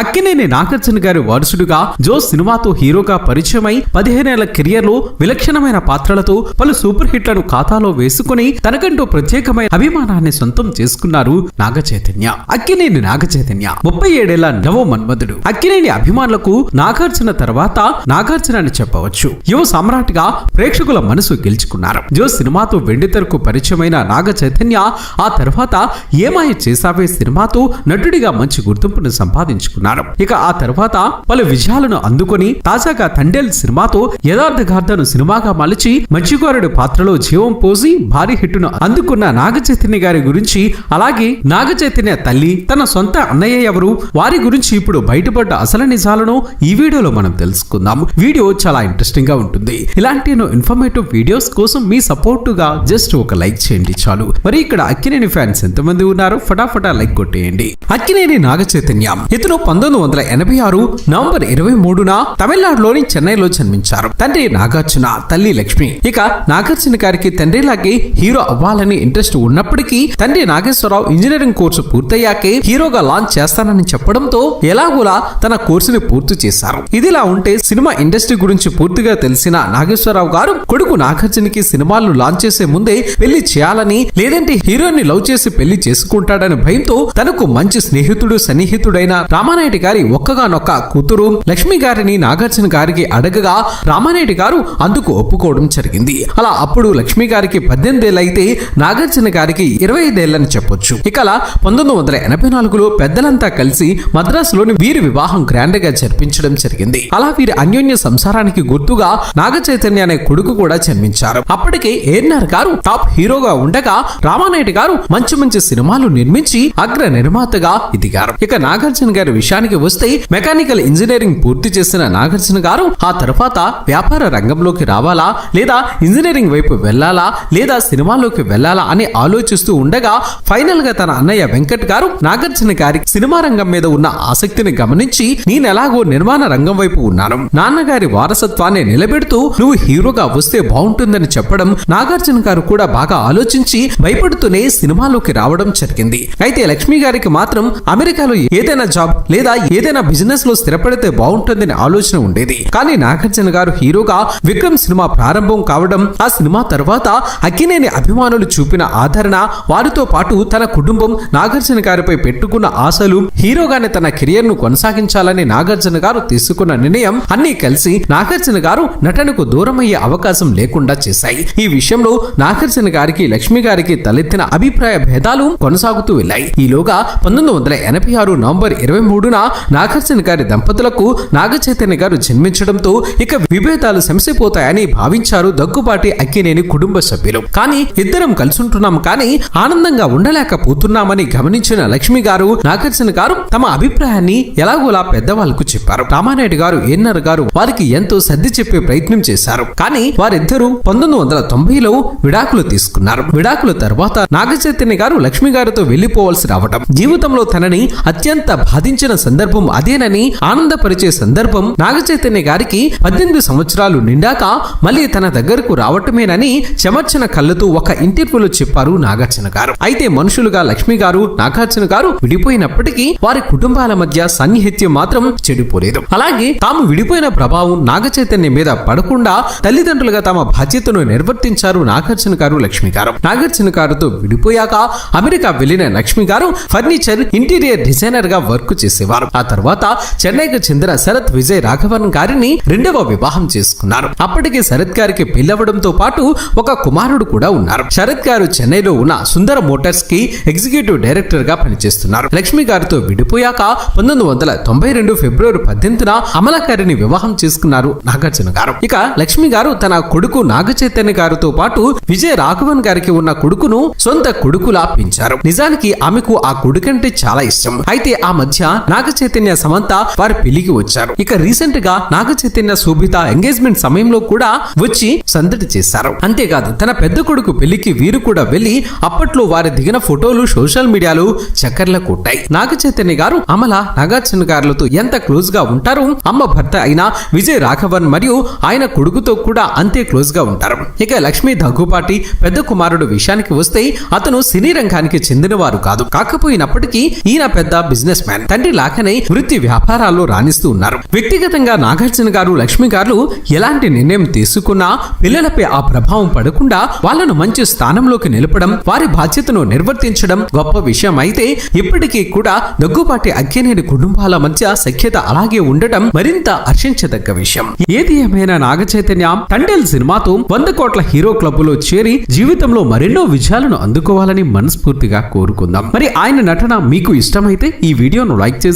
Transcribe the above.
అక్కినేని నాగార్జున గారి వారసుడుగా జో సినిమాతో హీరోగా పరిచయమై పదిహేనేళ్ళ కెరియర్లో విలక్షణమైన పాత్రలతో పలు సూపర్ హిట్లను ఖాతాలో వేసుకుని తనకంటూ ప్రత్యేకమైన అభిమానాన్ని సొంతం చేసుకున్నారు నాగ చైతన్య అక్కినేని నాగ చైతన్య ముప్పై ఏడేళ్ళ నవ మన్మధుడు. అక్కినేని అభిమానులకు నాగార్జున తర్వాత నాగార్జున అని చెప్పవచ్చు. యువ సామ్రాట్గా ప్రేక్షకుల మనసు గెలుచుకున్నారు. జో సినిమాతో వెండితెరకు పరిచయమైన నాగ చైతన్య ఆ తర్వాత ఏమాయ చేసావే సినిమాతో నటుడిగా మంచి గుర్తింపును సంపాదించుకున్నారు. ఇక ఆ తర్వాత పలు విజయాలను అందుకొని తాజాగా తండేల్ సినిమాతో యథార్థగార్థను సినిమాగా మలిచి మంచిగోరుడు పాత్రలో జీవం పోసి భారీ హిట్టును అందుకున్న నాగచైతన్య గారి గురించి అలాగే నాగచైతన్య తల్లి తన సొంత అన్నయ్య ఎవరు వారి గురించి ఇప్పుడు బయటపడ్డ అసలు నిజాలను ఈ వీడియోలో మనం తెలుసుకుందాం. వీడియో చాలా ఇంట్రెస్టింగ్గా ఉంటుంది. ఇలాంటి ఎన్నో ఇన్ఫర్మేటివ్ వీడియోస్ కోసం మీ సపోర్ట్గా జస్ట్ ఒక లైక్ చేయండి చాలు. మరి ఇక్కడ అక్కినేని ఫ్యాన్స్ ఎంతమంది ఉన్నారో ఫటాఫటా లైక్ కొట్టేయండి. అక్కినేని నాగచైతన్యం ఇతను పంతొమ్మిది వందల ఎనభై ఆరు నవంబర్ ఇరవై మూడున తమిళనాడులోని చెన్నైలో జన్మించారు. తండ్రి నాగార్జున తల్లి లక్ష్మి. ఇక నాగార్జున గారికి తండ్రిలాగే హీరో అవ్వాలని ఇంట్రెస్ట్ ఉన్నప్పటికీ తండ్రి నాగేశ్వరరావు ఇంజనీరింగ్ కోర్సు పూర్తయ్యాకే హీరోగా లాంచ్ చేస్తానని చెప్పడంతో ఎలాగోలా తన కోర్సుని పూర్తి చేశారు. ఇదిలా ఉంటే సినిమా ఇండస్ట్రీ గురించి పూర్తిగా తెలిసిన నాగేశ్వరరావు గారు కొడుకు నాగార్జునకి సినిమాలను లాంచ్ చేసే ముందే పెళ్ళి చేయాలని లేదంటే హీరోని లవ్ చేసి పెళ్ళి చేసుకుంటాడని భయంతో తనకు మంచి స్నేహితుడు సన్నిహితుడైన రామానాయుడు గారి ఒక్కగానొక్క కూతురు లక్ష్మి గారిని నాగార్జున గారికి అడగగా రామానాయుడు గారు అందుకు ఒప్పుకోవడం జరిగింది. అలా అప్పుడు లక్ష్మి గారికి పద్దెనిమిదేళ్ళు అయితే నాగార్జున గారికి ఇరవై ఐదేళ్ళని చెప్పొచ్చు. ఇక అలా పంతొమ్మిది వందల ఎనభై నాలుగులో పెద్దలంతా కలిసి మద్రాసులోని వీరి వివాహం గ్రాండ్గా జరిపించడం జరిగింది. అలా వీరి అన్యోన్య సంసారానికి గుర్తుగా నాగ చైతన్య అనే కొడుకు కూడా జన్మించారు. అప్పటికే ఏఎన్ఆర్ గారు టాప్ హీరోగా ఉండగా రామానాయుడు గారు మంచి మంచి సినిమాలు నిర్మించి అగ్ర నిర్మాతగా ఎదిగారు. ఇక నాగార్జున గారి విషయానికి వస్తే మెకానికల్ ఇంజనీరింగ్ పూర్తి చేసిన నాగార్జున గారు ఆ తర్వాత వ్యాపార రంగంలోకి రావాలా లేదా ఇంజనీరింగ్ వైపు వెళ్ళాలా లేదా సినిమాలోకి వెళ్ళాలా అని ఆలోచిస్తూ ఉండగా ఫైనల్గా తన అన్నయ్య వెంకట్ గారు నాగార్జున గారి సినిమా రంగం మీద ఉన్న ఆసక్తిని గమనించి నేనెలాగో నిర్మాణ రంగం వైపు ఉన్నాను. నాన్నగారి వారసత్వాన్ని నిలబెడుతూ నువ్వు హీరోగా వస్తే బాగుంటుందని చెప్పడం నాగార్జున గారు కూడా బాగా ఆలోచించి భయపడుతూనే సినిమాలోకి రావడం జరిగింది. అయితే లక్ష్మి గారికి మాత్రం అమెరికాలో ఏదైనా జాబ్ లేదా ఏదైనా బిజినెస్లో స్థిరపడితే బాగుంటుందని ఆలోచన ఉండేది. కానీ నాగార్జున గారు హీరోగా విక్రమ్ సినిమా ప్రారంభం కావడం ఆ సినిమా తర్వాత అక్కినేని అభిమానులు చూపిన ఆదరణ వారితో పాటు తన కుటుంబం నాగార్జున గారిపై పెట్టుకున్న ఆశలు హీరోగానే తన కెరియర్ను కొనసాగించాలని నాగార్జున గారు తీసుకున్న నిర్ణయం అన్ని కలిసి నాగార్జున గారు నటనకు దూరమయ్యే అవకాశం లేకుండా చేశాయి. ఈ విషయంలో నాగార్జున గారికి లక్ష్మి గారికి తలెత్తిన అభిప్రాయ భేదాలు కొనసాగుతూ వెళ్ళాయి. ఈలోగా పంతొమ్మిది వందల ఎనభై ఆరు నవంబర్ ఇరవై మూడు మూడున నాగార్జున గారి దంపతులకు నాగచైతన్య గారు జన్మించడంతో ఇక విభేదాలు శంసిపోతాయని భావించారు దగ్గుబాటి అక్కినేని కుటుంబ సభ్యులు. కానీ ఇద్దరం కలుసుంటున్నాం కానీ ఆనందంగా ఉండలేకపోతున్నామని గమనించిన లక్ష్మి గారు నాగార్జున గారు తమ అభిప్రాయాన్ని ఎలాగోలా పెద్దవాళ్ళకు చెప్పారు. రామానాయుడు గారు ఎన్ఆర్ గారు వారికి ఎంతో సర్ది చెప్పే ప్రయత్నం చేశారు. కానీ వారిద్దరూ పంతొమ్మిది వందల తొంభైలో విడాకులు తీసుకున్నారు. విడాకుల తర్వాత నాగచైతన్య గారు లక్ష్మి గారితో వెళ్ళిపోవాల్సి రావటం జీవితంలో తనని అత్యంత బాధించిన సందర్భం అదేనని ఆనందపరిచే సందర్భం నాగచైతన్య గారికి పద్దెనిమిది సంవత్సరాలు నిండాక మళ్ళీ తన దగ్గరకు రావటమేనని చెమర్చిన కళ్ళతో ఒక ఇంటర్వ్యూలో చెప్పారు నాగార్జున గారు. అయితే మనుషులుగా లక్ష్మి గారు నాగార్జున గారు విడిపోయినప్పటికీ వారి కుటుంబాల మధ్య సన్నిహిత్యం మాత్రం చెడిపోలేదు. అలాగే తాము విడిపోయిన ప్రభావం నాగచైతన్య మీద పడకుండా తల్లిదండ్రులుగా తమ బాధ్యతను నిర్వర్తించారు నాగార్జున గారు లక్ష్మి గారు. నాగార్జున గారుతో విడిపోయాక అమెరికా వెళ్ళిన లక్ష్మి గారు ఫర్నిచర్ ఇంటీరియర్ డిజైనర్గా వర్క్ చేసేవారు ఆ తర్వాత చెన్నైకి చెందిన శరత్ విజయ్ రాఘవన్ గారిని రెండవ వివాహం చేసుకున్నారు. అప్పటికి శరత్ గారికి పెళ్ళవడంతో పాటు ఒక కుమారుడు కూడా ఉన్నారు. శరత్ గారు చెన్నైలో ఉన్న సుందర మోటార్స్కి ఎగ్జిక్యూటివ్ డైరెక్టర్గా పనిచేస్తున్నారు. లక్ష్మి గారితో విడిపోయాక పంతొమ్మిది వందల తొంభై రెండు ఫిబ్రవరి పద్దెనిమిదిన అమల గారిని వివాహం చేసుకున్నారు నాగార్జున గారు. ఇక లక్ష్మి గారు తన కొడుకు నాగ చైతన్య గారితో పాటు విజయ రాఘవన్ గారికి ఉన్న కొడుకును సొంత కొడుకులా పెంచారు. నిజానికి ఆమెకు ఆ కొడుకంటే చాలా ఇష్టం. అయితే ఆ మధ్య నాగ చైతన్య సమంత వారి పెళ్ళికి వచ్చారు. ఇక రీసెంట్గా నాగ చైతన్య శోభిత ఎంగేజ్మెంట్ సమయంలో కూడా వచ్చి సందడి చేశారు. అంతేకాదు తన పెద్ద కొడుకు పెళ్ళికి వీరు కూడా వెళ్ళి అప్పట్లో వారి దిగిన ఫోటోలు సోషల్ మీడియాలో చక్కర్ల కొట్టాయి. నాగ చైతన్య గారు అమల నాగార్జున గారులతో ఎంత క్లోజ్గా ఉంటారో? అమ్మ భర్త అయిన విజయ్ రాఘవన్ మరియు ఆయన కొడుకుతో కూడా అంతే క్లోజ్గా ఉంటారు. ఇక లక్ష్మీ దగ్గుపాటి పెద్ద కుమారుడు విషయానికి వస్తే అతను సినీ రంగానికి చెందినవారు కాదు. కాకపోయినప్పటికీ ఈయన పెద్ద బిజినెస్ మ్యాన్ తండ్రి రాకనే వృత్తి వ్యాపారాల్లో రాణిస్తూ ఉన్నారు. వ్యక్తిగతంగా నాగార్జున గారు లక్ష్మి గారు ఎలాంటి నిర్ణయం తీసుకున్నా పిల్లలపై ఆ ప్రభావం పడకుండా వాళ్ళను మంచి స్థానంలోకి నిలపడం వారి బాధ్యతను నిర్వర్తించడం గొప్ప విషయం. అయితే ఇప్పటికీ కూడా దగ్గుబాటి అక్కినేని కుటుంబాల మధ్య సఖ్యత అలాగే ఉండటం మరింత హర్షించదగ్గ విషయం. ఏది ఏమైనా నాగ చైతన్య సినిమాతో వంద కోట్ల హీరో క్లబ్లో చేరి జీవితంలో మరెన్నో విజయాలను అందుకోవాలని మనస్ఫూర్తిగా కోరుకుందాం. మరి ఆయన నటన మీకు ఇష్టమైతే ఈ వీడియోను లైక్ చేసి